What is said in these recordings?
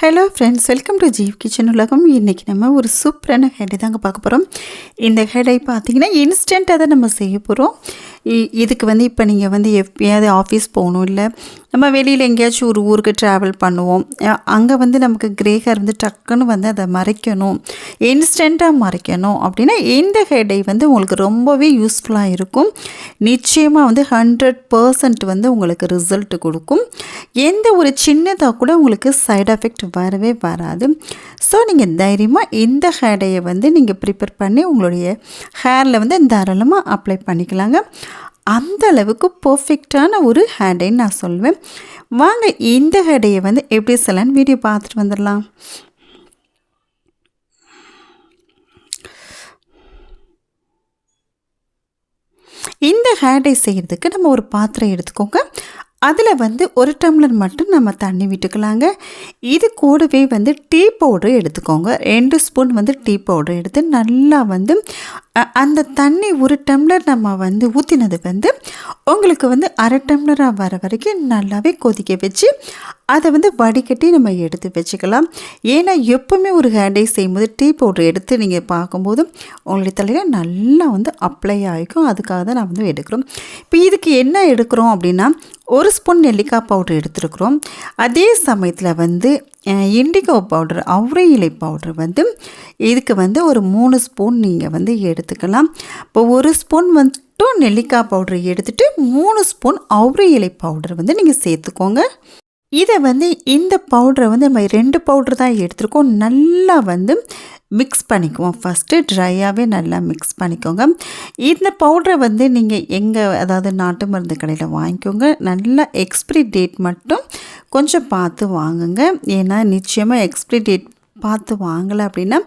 Hello friends welcome to Jeev kitchen உலகம். இன்றைக்கி நம்ம ஒரு சூப்பரான ஹெடை தாங்க பார்க்க போகிறோம் இந்த ஹெடை பார்த்திங்கன்னா இன்ஸ்டண்ட்டாக தான் நம்ம செய்ய போகிறோம் இதுக்கு வந்து இப்போ நீங்கள் வந்து எப்பயாவது ஆஃபீஸ் போகணும் இல்லை நம்ம வெளியில் எங்கேயாச்சும் ஒரு ஊருக்கு ட்ராவல் பண்ணுவோம் அங்கே வந்து நமக்கு கிரே ஹேர் வந்து டக்குன்னு வந்து அதை மறைக்கணும் இன்ஸ்டண்ட்டாக மறைக்கணும் அப்படின்னா இந்த ஹெடை வந்து உங்களுக்கு ரொம்பவே யூஸ்ஃபுல்லாக இருக்கும். நிச்சயமாக வந்து ஹண்ட்ரட் பர்சன்ட் வந்து உங்களுக்கு ரிசல்ட் கொடுக்கும். எந்த ஒரு சின்னதாக கூட உங்களுக்கு சைட் எஃபெக்ட் வரவே வராது. ஸோ நீங்கள் தைரியமாக இந்த ஹேடையை வந்து நீங்கள் ப்ரிப்பேர் பண்ணி உங்களுடைய ஹேரில் வந்து தாராளமாக அப்ளை பண்ணிக்கலாங்க. அந்த அளவுக்கு பர்ஃபெக்டான ஒரு ஹேடைன்னு நான் சொல்வேன். வாங்க இந்த ஹேடையை வந்து எப்படி சொல்லலான்னு வீடியோ பார்த்துட்டு வந்துடலாம். இந்த ஹேடை செய்கிறதுக்கு நம்ம ஒரு பாத்திரம் எடுத்துக்கோங்க. அதில் வந்து ஒரு டம்ளர் மட்டும் நம்ம தண்ணி விட்டுக்கலாங்க. இது கூடவே வந்து டீ பவுடர் எடுத்துக்கோங்க. ரெண்டு ஸ்பூன் வந்து டீ பவுடர் எடுத்து நல்லா வந்து அந்த தண்ணி ஒரு டம்ளர் நம்ம வந்து ஊற்றினது வந்து உங்களுக்கு வந்து அரை டம்ளராக வர வரைக்கும் நல்லாவே கொதிக்க வச்சு அதை வந்து வடிகட்டி நம்ம எடுத்து வச்சுக்கலாம். ஏன்னா எப்போவுமே ஒரு ஹேண்டை செய்யும்போது டீ பவுடர் எடுத்து நீங்கள் பார்க்கும்போது உங்களுடைய தலையில் நல்லா வந்து அப்ளை ஆகிக்கும். அதுக்காக தான் நான் வந்து எடுக்கிறோம். இப்போ இதுக்கு என்ன எடுக்கிறோம் அப்படின்னா ஒரு ஸ்பூன் நெல்லிக்காய் பவுடர் எடுத்துருக்குறோம். அதே சமயத்தில் வந்து இண்டிகோ பவுடர் அவுரை இலை பவுடர் வந்து இதுக்கு வந்து ஒரு மூணு ஸ்பூன் நீங்கள் வந்து எடுத்துக்கலாம். இப்போ ஒரு ஸ்பூன் மட்டும் நெல்லிக்காய் பவுடர் எடுத்துகிட்டு மூணு ஸ்பூன் அவுரை இலை பவுடர் வந்து நீங்கள் சேர்த்துக்கோங்க. இதை வந்து இந்த பவுடரை வந்து நம்ம ரெண்டு பவுடர் தான் எடுத்துருக்கோம். நல்லா வந்து மிக்ஸ் பண்ணிக்குவோம். ஃபஸ்ட்டு ட்ரையாகவே நல்லா மிக்ஸ் பண்ணிக்கோங்க. இந்த பவுடரை வந்து நீங்கள் எங்கே அதாவது நாட்டு மருந்து கடையில் வாங்கிக்கோங்க. நல்லா எக்ஸ்பிரி டேட் மட்டும் கொஞ்சம் பார்த்து வாங்குங்க. ஏன்னா நிச்சயமாக எக்ஸ்பிரி டேட் பார்த்து வாங்கலை அப்படின்னா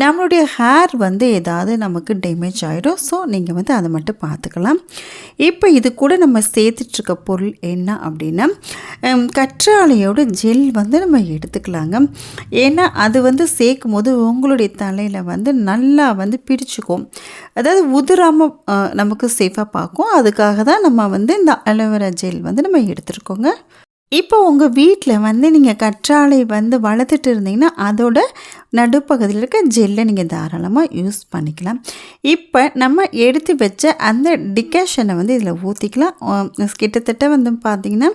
நம்மளுடைய ஹேர் வந்து ஏதாவது நமக்கு டேமேஜ் ஆகிடும் ஸோ நீங்கள் வந்து அதை மட்டும் பார்த்துக்கலாம். இப்போ இது கூட நம்ம சேர்த்துட்ருக்க பொருள் என்ன அப்படின்னா கற்றாழையோட ஜெல் வந்து நம்ம எடுத்துக்கலாங்க. ஏன்னா அது வந்து சேர்க்கும் போது உங்களுடைய தலையில் வந்து நல்லா வந்து பிடிச்சிக்கும். அதாவது உதிராமல் நமக்கு சேஃபாக பார்க்கும். அதுக்காக தான் நம்ம வந்து இந்த அலோவேரா ஜெல் வந்து நம்ம எடுத்துருக்கோங்க. இப்போ உங்கள் வீட்டில் வந்து நீங்கள் கற்றாழை வந்து வளர்த்துட்டு இருந்தீங்கன்னா அதோட நடுப்பகுதியில் இருக்க ஜெல்லை நீங்கள் தாராளமாக யூஸ் பண்ணிக்கலாம். இப்போ நம்ம எடுத்து வச்ச அந்த டிகேஷனை வந்து இதில் ஊற்றிக்கலாம் கிட்டத்தட்ட வந்து பார்த்திங்கன்னா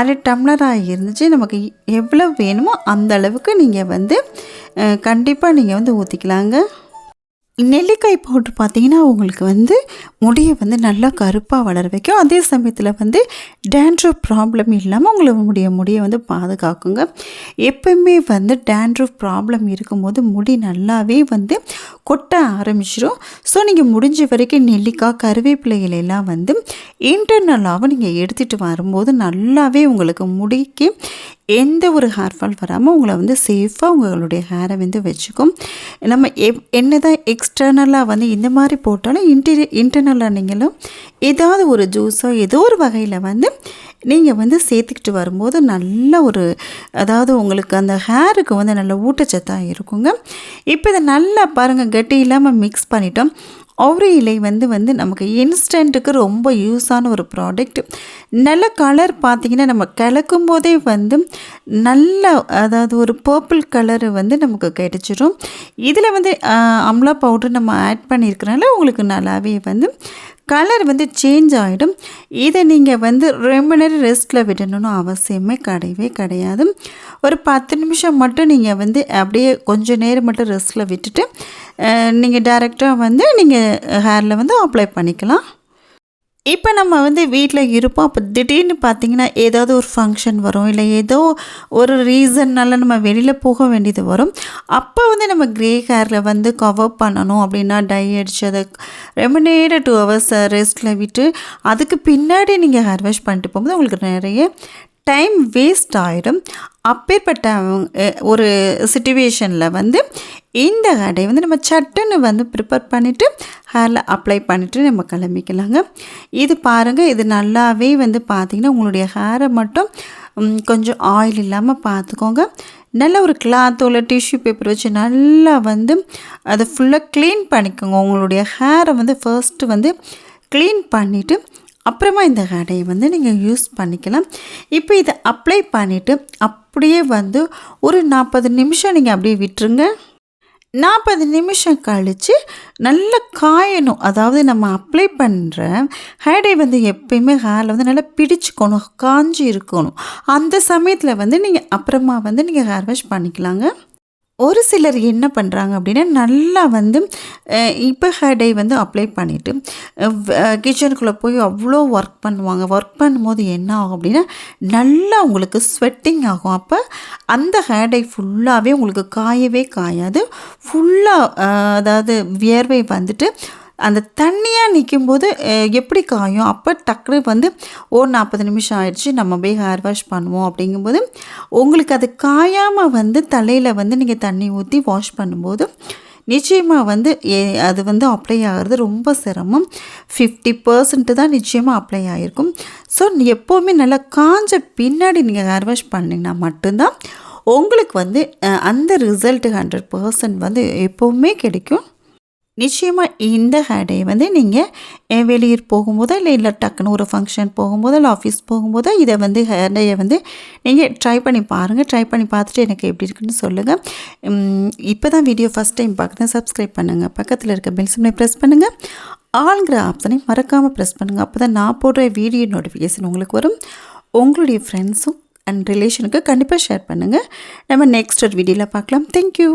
அரை டம்ளராக இருந்துச்சு. நமக்கு எவ்வளோ வேணுமோ அந்த அளவுக்கு நீங்கள் வந்து கண்டிப்பாக நீங்கள் வந்து ஊற்றிக்கலாங்க நெல்லிக்காய் பவுட்ரு பார்த்தீங்கன்னா உங்களுக்கு வந்து முடியை வந்து நல்லா கருப்பாக வளர வைக்கும். அதே சமயத்தில் வந்து டேண்ட்ரூ ப்ராப்ளம் இல்லாமல் உங்களுடைய முடியை வந்து பாதுகாக்குங்க. எப்பயுமே வந்து டேண்ட்ரூ ப்ராப்ளம் இருக்கும்போது முடி நல்லாவே வந்து கொட்ட ஆரம்பிச்சிடும் ஸோ நீங்கள் முடிஞ்ச வரைக்கும் நெல்லிக்காய் கருவேப்பிலைகளெல்லாம் வந்து இன்டர்னலாகவும் நீங்கள் எடுத்துகிட்டு வரும்போது நல்லாவே உங்களுக்கு முடிக்கு எந்த ஒரு ஹேர் ஃபால் வராமல் உங்களை வந்து சேஃபாக உங்களுடைய ஹேரை வந்து வச்சுக்கும். நம்ம எப் என்ன தான் எக்ஸ்டர்னலாக வந்து இந்த மாதிரி போட்டாலும் இன்டீரி இன்டர்னலாக நீங்களும் ஏதாவது ஒரு ஜூஸோ ஏதோ ஒரு வகையில் வந்து நீங்கள் வந்து சேர்த்துக்கிட்டு வரும்போது நல்ல ஒரு அதாவது உங்களுக்கு அந்த ஹேருக்கு வந்து நல்ல ஊட்டச்சத்தாக இருக்குங்க. இப்போ இதை நல்லா பாருங்கள் கட்டி இல்லாமல் மிக்ஸ் பண்ணிட்டோம். ஒவ்வொரு இலை வந்து வந்து நமக்கு இன்ஸ்டண்ட்டுக்கு ரொம்ப யூஸான ஒரு ப்ராடக்ட் நல்ல கலர் பார்த்திங்கன்னா நம்ம கிளக்கும் போதே வந்து நல்ல அதாவது ஒரு பர்பிள் கலரு வந்து நமக்கு கிடைச்சிடும் இதில் வந்து அம்லா பவுடர் நம்ம ஆட் பண்ணியிருக்கிறனால உங்களுக்கு நல்லாவே வந்து கலர் வந்து சேஞ்ச் ஆகிடும் இதை நீங்கள் வந்து ரொம்ப நேரம் ரெஸ்ட்டில் விடணும்னு அவசியமே கிடையவே கிடையாது. ஒரு பத்து நிமிஷம் மட்டும் நீங்கள் வந்து அப்படியே கொஞ்சம் நேரம் மட்டும் ரெஸ்ட்டில் விட்டுட்டு நீங்கள் டேரெக்டாக வந்து நீங்கள் ஹேரில் வந்து அப்ளை பண்ணிக்கலாம். இப்போ நம்ம வந்து வீட்டில் இருப்போம் அப்போ திடீர்னு பார்த்தீங்கன்னா ஏதாவது ஒரு ஃபங்க்ஷன் வரும் இல்லை ஏதோ ஒரு ரீசன்னால நம்ம வெளியில் போக வேண்டியது வரும். அப்போ வந்து நம்ம க்ரே ஹேரில் வந்து கவர் பண்ணணும் அப்படின்னா டை அடித்து அதை ரொம்ப நேரம் டூ ஹவர்ஸ் ரெஸ்ட்டில் விட்டு அதுக்கு பின்னாடி நீங்கள் ஹேர் வாஷ் பண்ணிட்டு போகும்போது உங்களுக்கு நிறைய டைம் வேஸ்ட் ஆகிடும் அப்பேற்பட்ட ஒரு சுச்சுவேஷனில் வந்து இந்த கடை வந்து நம்ம சட்டுன்னு வந்து ப்ரிப்பேர் பண்ணிவிட்டு ஹேரில் அப்ளை பண்ணிவிட்டு நம்ம கிளம்பிக்கலாங்க. இது பாருங்கள் இது நல்லாவே வந்து பார்த்திங்கன்னா உங்களுடைய ஹேரை மட்டும் கொஞ்சம் ஆயில் இல்லாமல் பார்த்துக்கோங்க நல்ல ஒரு கிளாத்தோ இல்லை டிஷ்யூ பேப்பர் வச்சு நல்லா வந்து அதை ஃபுல்லாக க்ளீன் பண்ணிக்கோங்க. உங்களுடைய ஹேரை வந்து ஃபர்ஸ்ட்டு வந்து க்ளீன் பண்ணிவிட்டு அப்புறமா இந்த கடையை வந்து நீங்கள் யூஸ் பண்ணிக்கலாம். இப்போ இதை அப்ளை பண்ணிவிட்டு அப்படியே வந்து ஒரு நாற்பது நிமிஷம் நீங்கள் அப்படியே விட்டுருங்க. நாற்பது நிமிஷம் கழித்து நல்லா காயணும். அதாவது நம்ம அப்ளை பண்ணுற ஹேடை வந்து எப்பயுமே ஹேரில் வந்து நல்லா பிடிச்சிக்கணும் காஞ்சி இருக்கணும். அந்த சமயத்தில் வந்து நீங்கள் அப்புறமா வந்து நீங்கள் ஹேர் வாஷ் பண்ணிக்கலாங்க. ஒரு சிலர் என்ன பண்ணுறாங்க அப்படின்னா நல்லா வந்து இப்போ ஹேடை வந்து அப்ளை பண்ணிவிட்டு கிச்சனுக்குள்ளே போய் அவ்வளோ ஒர்க் பண்ணுவாங்க. ஒர்க் பண்ணும்போது என்ன ஆகும் அப்படின்னா நல்லா உங்களுக்கு ஸ்வெட்டிங் ஆகும். அப்போ அந்த ஹேடை ஃபுல்லாகவே உங்களுக்கு காயவே காயாது. ஃபுல்லாக அதாவது வியர்வை வந்துட்டு அந்த தண்ணியாக நிற்கும்போது எப்படி காயும்? அப்போ டக்குனு வந்து ஒரு நாற்பது நிமிஷம் ஆயிடுச்சு நம்ம போய் ஹேர் வாஷ் பண்ணுவோம். அப்படிங்கும்போது உங்களுக்கு அது காயாமல் வந்து தலையில் வந்து நீங்கள் தண்ணி ஊற்றி வாஷ் பண்ணும்போது நிச்சயமாக வந்து ஏ- அது வந்து அப்ளை ஆகிறது ரொம்ப சிரமம். ஃபிஃப்டி பர்சன்ட்டு தான் நிச்சயமாக அப்ளை ஆகிருக்கும் ஸோ எப்போவுமே நல்லா காஞ்ச பின்னாடி நீங்கள் ஹேர் வாஷ் பண்ணிங்கன்னா மட்டும்தான் உங்களுக்கு வந்து அந்த ரிசல்ட்டு ஹண்ட்ரட் பர்சன்ட் வந்து எப்போவுமே கிடைக்கும். நிச்சயமாக இந்த ஹேர் டே வந்து நீங்கள் வெளியூர் போகும்போதோ இல்லை இல்லை டக்குன்னு ஒரு ஃபங்க்ஷன் போகும்போதோ இல்லை ஆஃபீஸ் போகும்போதோ இதை வந்து ஹேர் டேயை வந்து நீங்கள் ட்ரை பண்ணி பாருங்கள் ட்ரை பண்ணி பார்த்துட்டு எனக்கு எப்படி இருக்குன்னு சொல்லுங்கள் இப்போ தான் வீடியோ ஃபஸ்ட் டைம் பார்க்குறேன். சப்ஸ்கிரைப் பண்ணுங்கள் பக்கத்தில் இருக்க பெல் சிம்னை ப்ரெஸ் பண்ணுங்கள் ஆளுங்கிற ஆப்ஷனை மறக்காமல் ப்ரெஸ் பண்ணுங்கள் அப்போ தான் நான் போடுற வீடியோ நோட்டிஃபிகேஷன் உங்களுக்கு வரும். உங்களுடைய ஃப்ரெண்ட்ஸும் அண்ட் ரிலேஷனுக்கு கண்டிப்பாக ஷேர் பண்ணுங்கள் நம்ம நெக்ஸ்ட் ஒரு வீடியோவில் பார்க்கலாம். தேங்க்யூ